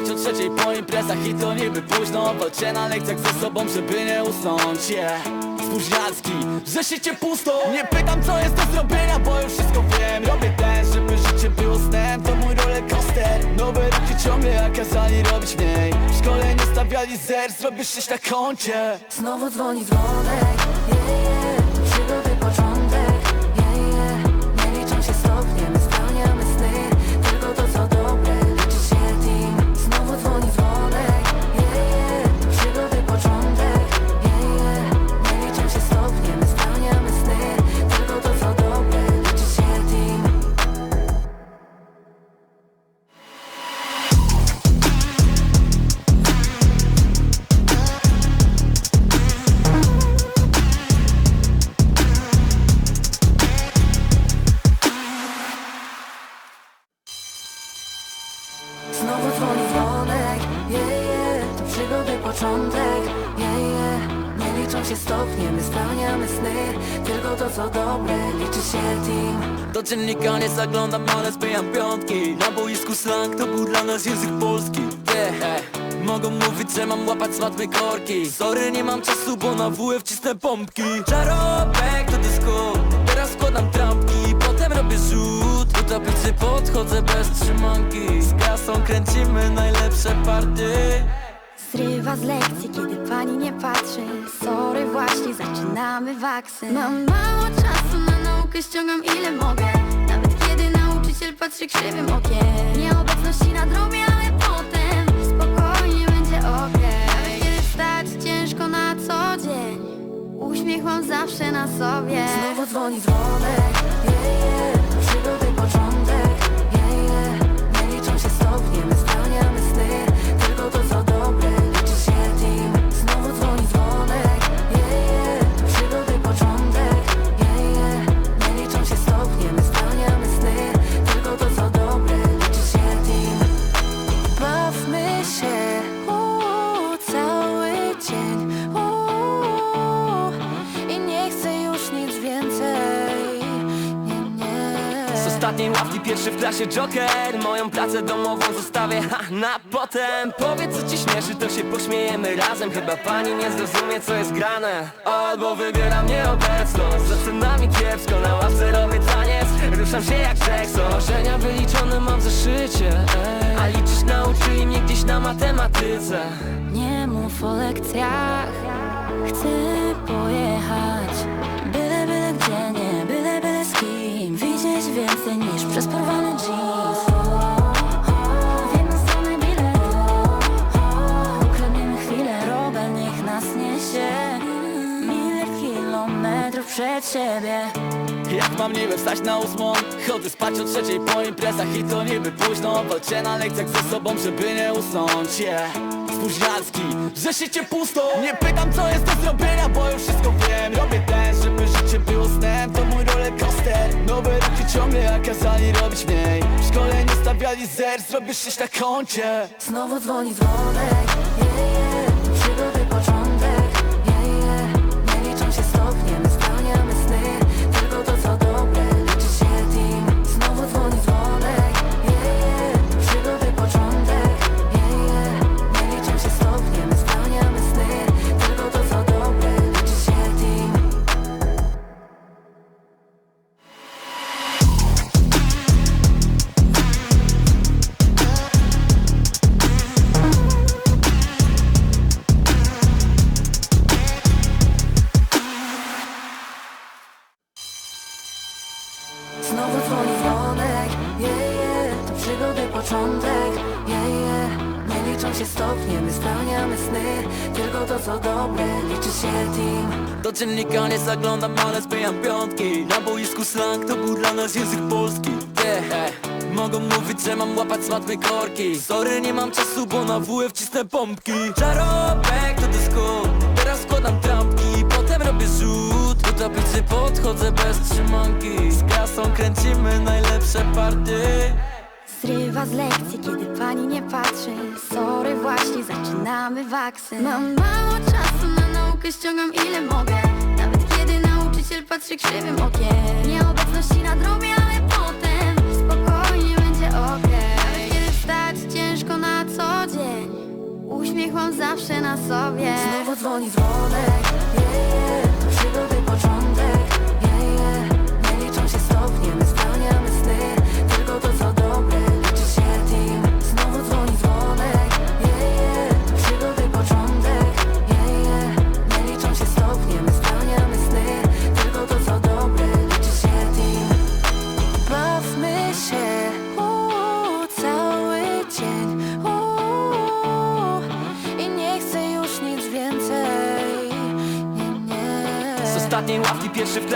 spać o trzeciej po imprezach i to niby późno Walczę na lekcjach ze sobą, żeby nie usnąć yeah. Spóźnialski, że się pusto. Nie pytam co jest do zrobienia, bo już wszystko wiem. Robię ten, żeby życie było snem To mój rollercoaster. Nowe ruchy ciągle jak kazali robić mniej. W szkole nie stawiali zer, zrobisz sześć na koncie. Znowu dzwoni dzwonek, yeah, yeah. Zaglądam, ale zbijam piątki. Na boisku slang to był dla nas język polski. Yeah. Mogą mówić, że mam łapać z korki. Sorry, nie mam czasu, bo na WF cisnę pompki. Czarobek to dysku Teraz składam trampki. Potem robię rzut Do tablicy podchodzę bez trzymanki. Z kasą kręcimy najlepsze party. Zrywa z lekcji, kiedy pani nie patrzy. Sorry, właśnie zaczynamy waksy. Mam mało czasu na naukę, ściągam ile mogę patrzy krzywym okiem. Nieobecności nadrobię, ale potem Spokojnie będzie okej. Nawet kiedy stać ciężko na co dzień Uśmiech mam zawsze na sobie. Znowu dzwoni dzwonek, yeah, yeah. Ostatniej ławki pierwszy w klasie Joker. Moją pracę domową zostawię ha, na potem. Powiedz co ci śmieszy, to się pośmiejemy razem. Chyba pani nie zrozumie co jest grane. Albo wybieram nieobecność Zaczynam mi kiepsko, na ławce robię taniec. Ruszam się jak Jackson. Marzenia wyliczone mam w zeszycie ej. A liczyć nauczyli mnie gdzieś na matematyce. Nie mów o lekcjach. Chcę pojechać przez porwany jeans W jedną stronę bilet. Ukradniemy chwilę, robel niech nas niesie. Miliard kilometrów przed siebie. Jak mam niby wstać na ósmą? Chodzę spać o trzeciej po imprezach i to niby późno. Walczę na lekcjach ze sobą, żeby nie usnąć yeah. Spóźnialski, że się pusto. Nie pytam co jest do zrobienia, bo już wszystko wiem. Robię ten, żeby życie było snem. To mój rollercoaster. Nowe ruchy ciągle jak kazali robić mniej. W szkole nie stawiali zer, zrobisz sześć na koncie. Znowu dzwoni dzwonek, yeah, yeah. Znowu dzwoni dzwonek, yeah, yeah. To przygody początek, yeah, yeah. Nie liczą się stopnie, my spełniamy sny. Tylko to co dobre, liczy się team. Do dziennika nie zaglądam, ale zbijam piątki. Na boisku slang to był dla nas język polski. Yeah. Mogą mówić, że mam łapać z matmy korki. Sorry, nie mam czasu, bo na WF cisnę pompki. Czarobek to dysku Teraz składam trampki. Potem robię Do tablicy podchodzę bez trzymanki. Z kasą kręcimy najlepsze party Zrywa z lekcji, kiedy pani nie patrzy. Sorry, właśnie zaczynamy waksy. Mam mało czasu na naukę, ściągam ile mogę. Nawet kiedy nauczyciel patrzy krzywym okiem. Nieobecności nadrobię, ale potem Spokojnie będzie okej. Nawet kiedy stać ciężko na co dzień Uśmiech mam zawsze na sobie. Znowu dzwoni dzwonek yeah, yeah. Tylko to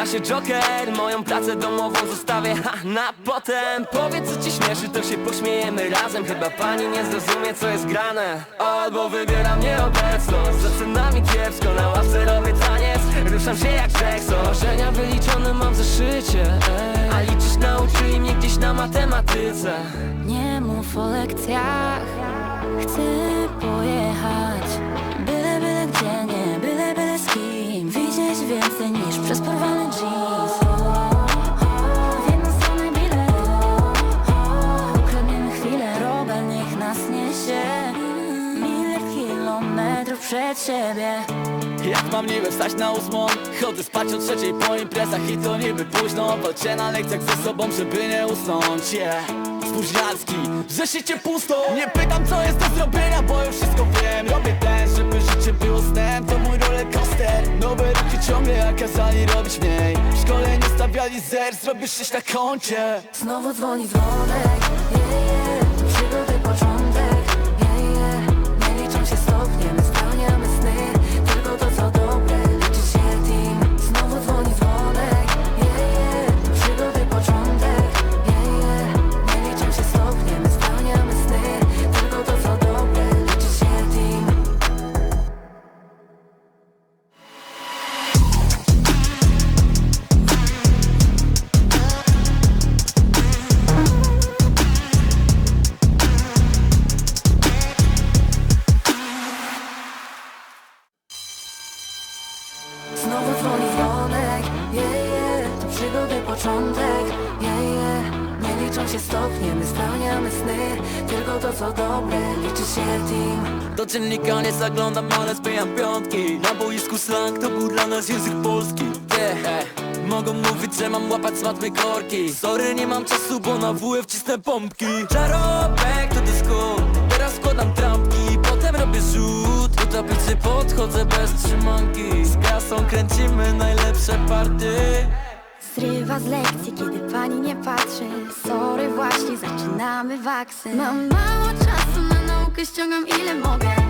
klasie Joker Moją pracę domową zostawię ha, na potem. Powiedz co ci śmieszy, to się pośmiejemy razem. Chyba pani nie zrozumie co jest grane. Albo wybieram nieobecność Zaczynam mi kiepsko, na ławce robię taniec. Ruszam się jak Jackson. Marzenia wyliczone mam w zeszycie ej. A liczyć nauczyli mnie gdzieś na matematyce. Nie mów o lekcjach. Chcę pojechać przed siebie. Jak mam niby wstać na ósmą? Chodzę spać o trzeciej po imprezach i to niby późno. Walczę na lekcjach ze sobą, żeby nie usnąć yeah. Spóźnialski, że życie pusto. Nie pytam co jest do zrobienia, bo już wszystko wiem. Robię ten, żeby życie było snem. To mój rollercoaster. Nowe ruchy ciągle jak kazali robić mniej. W szkole nie stawiali zer, zrobisz coś na koncie. Znowu dzwoni dzwonek. Yeah, yeah. Przygody początek zaglądam, ale zbijam piątki. Na boisku slang to był dla nas język polski. Yeah. Mogą mówić, że mam łapać smatmy korki. Sorry, nie mam czasu, bo na WF cisnę pompki. Czarobek to dysku Teraz składam trampki, potem robię rzut Do tablicy podchodzę bez trzymanki. Z kasą kręcimy najlepsze party. Zrywa z lekcji, kiedy pani nie patrzy. Sorry, właśnie zaczynamy waksy. Mam mało czasu na naukę, ściągam ile mogę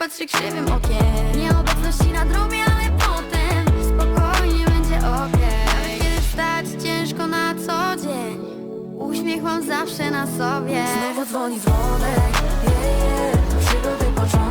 patrzy krzywym okiem. Nieobecności nadrobię, ale potem Spokojnie będzie okej. Nawet kiedy wstać ciężko na co dzień. Uśmiech mam zawsze na sobie. Znowu dzwoni dzwonek, yeah, yeah. Przygody początek,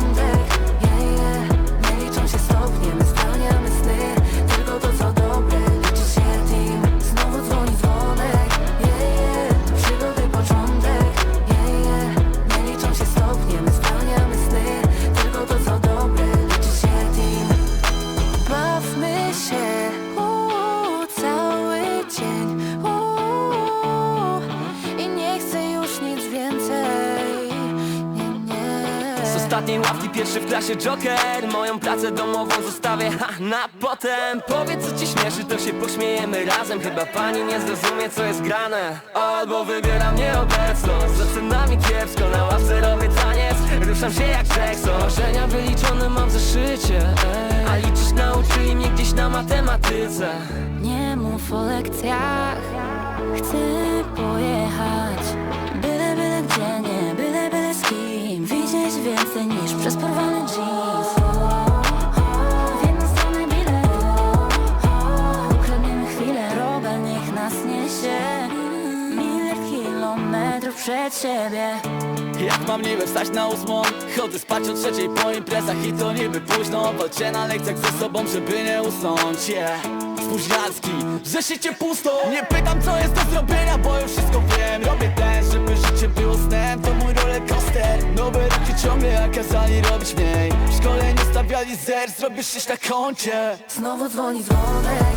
klasie Joker. Moją pracę domową zostawię ha, na potem. Powiedz co ci śmieszy, to się pośmiejemy razem. Chyba pani nie zrozumie co jest grane. Albo wybieram nieobecność Zaczynam mi kiepsko, na ławce robię taniec. Ruszam się jak Jackson. Marzenia wyliczone mam w zeszycie ej. A liczyć nauczyli mnie gdzieś na matematyce. Nie mów o lekcjach. Chcę pojechać więcej niż przez porwany jeans W stronę bilet Ukradniemy chwilę, robel niech nas niesie. Miliard kilometrów przed siebie. Jak mam niby wstać na ósmą? Chodzę spać o trzeciej po imprezach i to niby późno. Walczę na lekcjach ze sobą, żeby nie usnąć. Spóźnialski, że pusto. Nie pytam co jest do zrobienia, bo już wszystko wiem. Robię ten, żeby życie było snem To mój rollercoaster. Nowe ruchy ciągle jak kazali robić mniej. W szkole nie stawiali zer, zrobisz coś na koncie. Znowu dzwoni dzwonek,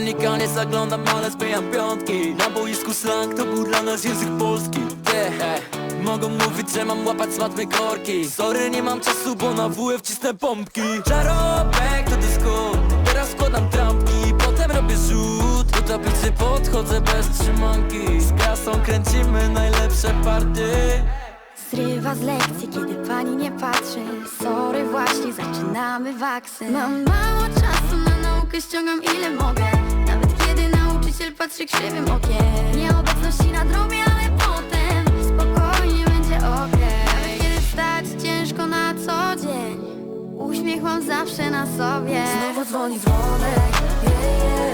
dziennika nie zaglądam, ale zbijam piątki. Na boisku slang to był dla nas język polski. Mogą mówić, że mam łapać słodkie korki. Sorry, nie mam czasu, bo na WF cisnę pompki. Czarobek to dysku Teraz składam trampki, potem robię rzut Do tablicy podchodzę bez trzymanki. Z kasą kręcimy najlepsze party. Zrywa z lekcji, kiedy pani nie patrzy. Sorry, właśnie zaczynamy waksy. Mam mało czasu na naukę, ściągam ile mogę patrzy krzywym okiem. Nieobecności nadrobię, ale potem Spokojnie będzie okej. Nawet kiedy wstać ciężko na co dzień Uśmiech mam zawsze na sobie. Znowu dzwoni dzwonek, yeah, yeah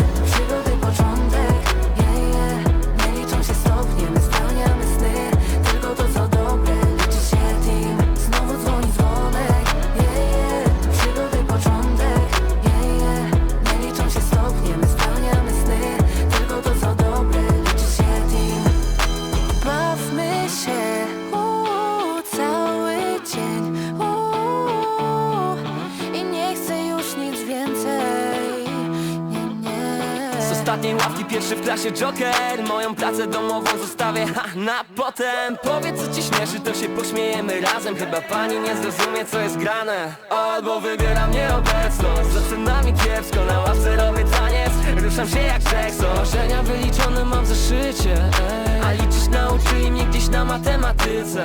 ostatniej ławki pierwszy w klasie Joker. Moją pracę domową zostawię ha, na potem. Powiedz co ci śmieszy, to się pośmiejemy razem. Chyba pani nie zrozumie co jest grane. Albo wybieram nieobecność Z ocenami kiepsko, na ławce robię taniec. Ruszam się jak Jackson. Marzenia wyliczone mam w zeszycie ej. A liczyć nauczyli mnie gdzieś na matematyce.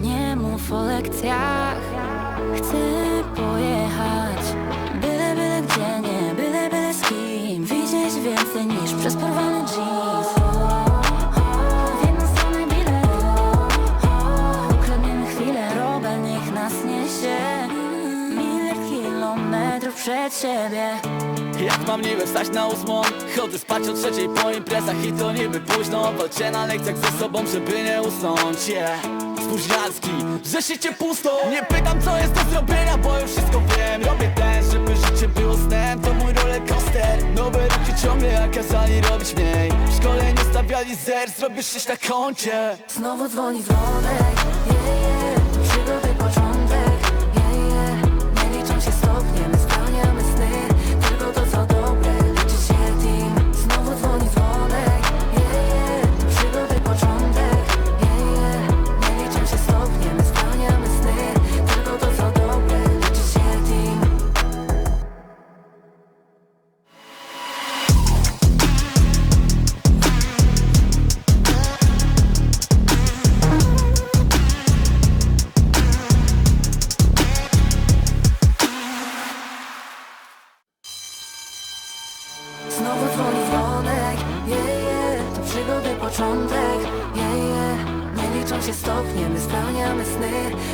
Nie mów o lekcjach, chcę pojechać więcej niż przez porwany jeans W jedną stronę bilet Ukradniemy chwilę, robel, niech nas niesie. Miliard kilometrów przed siebie. Jak mam niby wstać na ósmą? Chodzę spać o trzeciej po imprezach i to niby późno. Walczę na lekcjach ze sobą, żeby nie usnąć. Spóźnialski, że życie pusto. Nie pytam co jest do zrobienia, bo już wszystko wiem. Robię ten, żeby życie było snem To mój rollercoaster. Nowe ruchy ciągle jak kazali robić mniej. W szkole nie stawiali zer, zrobisz coś na koncie. Znowu dzwoni dzwonek, początek, yeah, yeah Nie liczą się stopnie, my spełniamy sny.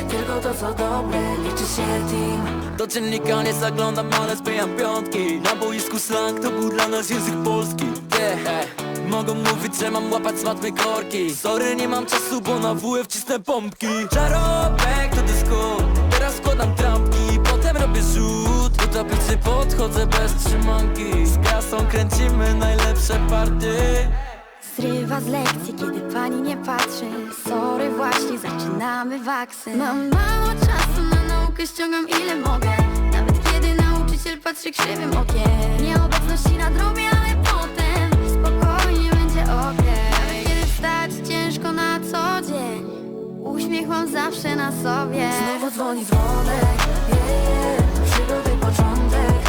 Tylko to co dobre, liczy się team. Do dziennika nie zaglądam, ale zbijam piątki. Na boisku slang to był dla nas język polski. Yeah. Mogą mówić, że mam łapać słodkie korki. Sorry, nie mam czasu, bo na WF cisnę pompki. Czarobek to dysku. Teraz składam trampki, potem robię rzut. Do tablicy podchodzę bez trzymanki. Z kasą kręcimy najlepsze party Zrywa z lekcji, kiedy pani nie patrzy. Sorry, właśnie zaczynamy waksy. Mam mało czasu na naukę, ściągam ile mogę. Nawet kiedy nauczyciel patrzy krzywym okiem. Nieobecności nadrobię, ale potem Spokojnie będzie okej. Nawet kiedy wstać ciężko na co dzień Uśmiech mam zawsze na sobie. Znowu dzwoni dzwonek, yeah, yeah To przygody początek,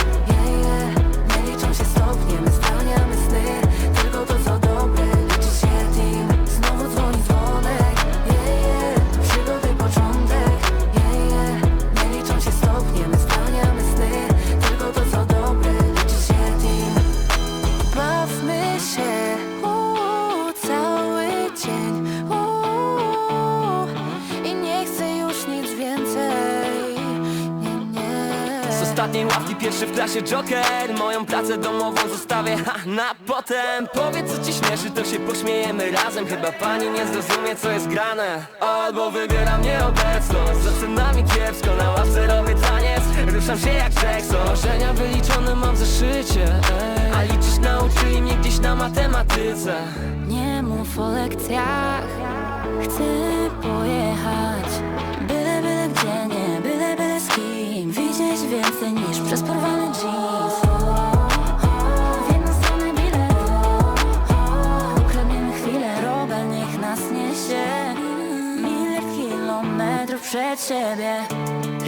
klasie Joker Moją pracę domową zostawię ha, na potem. Powiedz co ci śmieszy, to się pośmiejemy razem. Chyba pani nie zrozumie co jest grane. Albo wybieram nieobecność Z ocenami kiepsko, na ławce robię taniec. Ruszam się jak Jackson. Marzenia wyliczone mam w zeszycie ej. A liczyć nauczyli mnie gdzieś na matematyce. Nie mów o lekcjach Chcę pojechać przed siebie.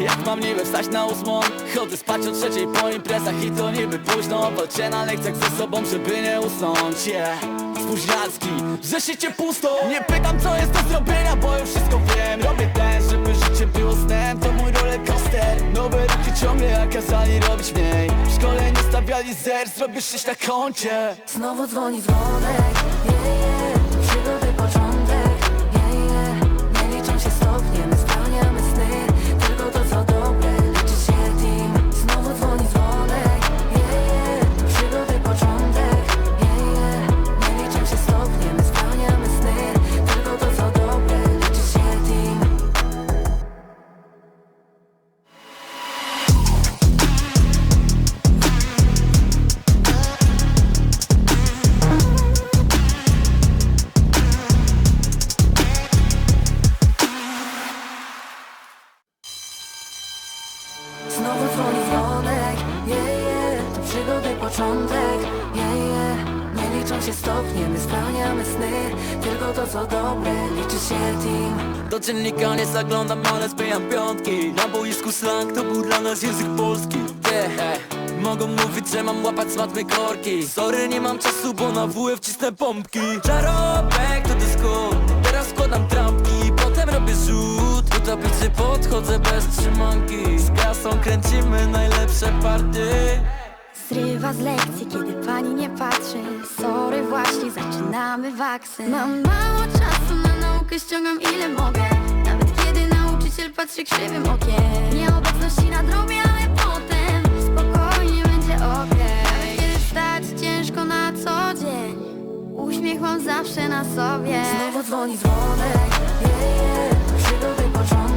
Jak mam niby wstać na ósmą? Chodzę spać o trzeciej po imprezach i to niby późno Walczę na lekcjach ze sobą, żeby nie usnąć yeah. Spóźnialski, że życie pusto. Nie pytam co jest do zrobienia, bo już wszystko wiem. Robię ten, żeby życie było snem. To mój rollercoaster. Nowe ruchy ciągle jak kazali robić mniej. W szkole nie stawiali zer, zrobisz sześć na koncie. Znowu dzwoni dzwonek yeah, yeah. Nie zaglądam, ale zbijam piątki. Na boisku slang to był dla nas język polski. Yeah. Mogą mówić, że mam łapać smatne korki. Sorry, nie mam czasu, bo na WF cisnę pompki. Czarobek to dysku Teraz składam trampki, potem robię rzut Do tablicy podchodzę bez trzymanki. Z kasą kręcimy najlepsze party. Zrywa z lekcji, kiedy pani nie patrzy. Sorry, właśnie zaczynamy waksy. Mam mało czasu na naukę, ściągam ile mogę nauczyciel patrzy krzywym okiem. Nieobecności nadrobię, ale potem Spokojnie będzie okej. Nawet kiedy stać ciężko na co dzień Uśmiech mam zawsze na sobie. Znowu dzwoni dzwonek, yeah, yeah. Przygody początek,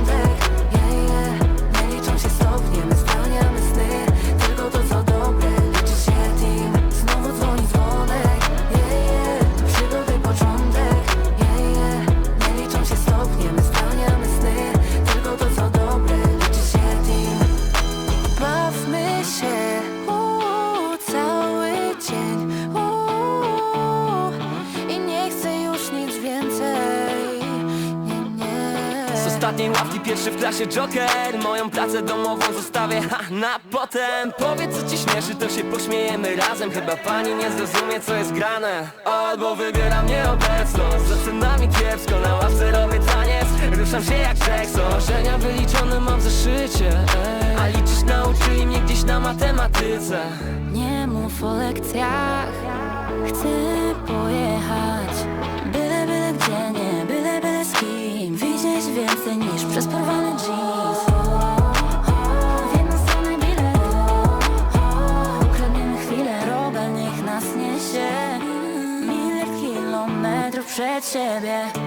Joker Moją pracę domową zostawię ha, na potem. Powiedz co ci śmieszy, to się pośmiejemy razem. Chyba pani nie zrozumie co jest grane. Albo wybieram nieobecność Z ocenami kiepsko, na ławce robię taniec. Ruszam się jak Jackson Marzenia wyliczone mam w zeszycie ej. A liczyć nauczyli mnie gdzieś na matematyce. Nie mów o lekcjach. Chcę pojechać przed siebie